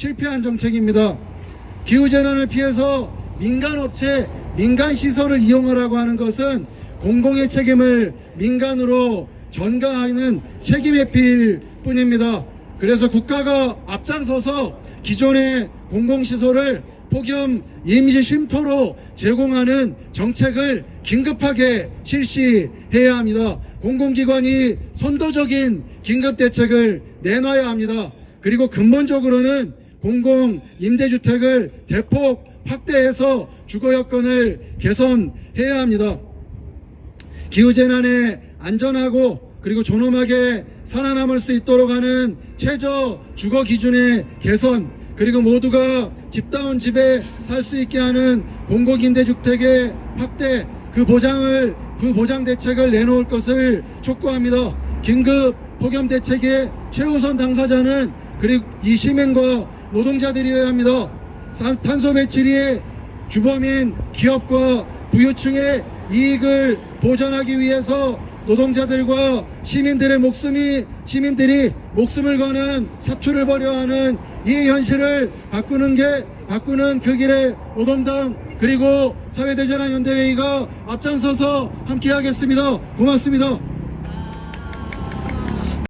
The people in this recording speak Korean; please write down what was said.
실패한 정책입니다. 기후재난을 피해서 민간업체, 민간시설을 이용하라고 하는 것은 공공의 책임을 민간으로 전가하는 책임 회피일 뿐입니다. 그래서 국가가 앞장서서 기존의 공공시설을 폭염 이미지 쉼터로 제공하는 정책을 긴급하게 실시해야 합니다. 공공기관이 선도적인 긴급 대책을 내놔야 합니다. 그리고 근본적으로는 공공 임대주택을 대폭 확대해서 주거 여건을 개선해야 합니다. 기후재난에 안전하고 그리고 존엄하게 살아남을 수 있도록 하는 최저 주거 기준의 개선 그리고 모두가 집다운 집에 살 수 있게 하는 공공임대주택의 확대 그 보장을 그 보장 대책을 내놓을 것을 촉구합니다. 긴급 폭염 대책의 최우선 당사자는 그리고 이 시민과 노동자들이어야 합니다. 산- 탄소 배출이 주범인 기업과 부유층의 이익을 보전하기 위해서 노동자들과 시민들의 목숨이 시민들이 목숨을 거는 사투를 벌여하는 이 현실을 바꾸는 게 바꾸는 그 길에 노동당 그리고 사회대전환 연대회의가 앞장서서 함께하겠습니다. 고맙습니다.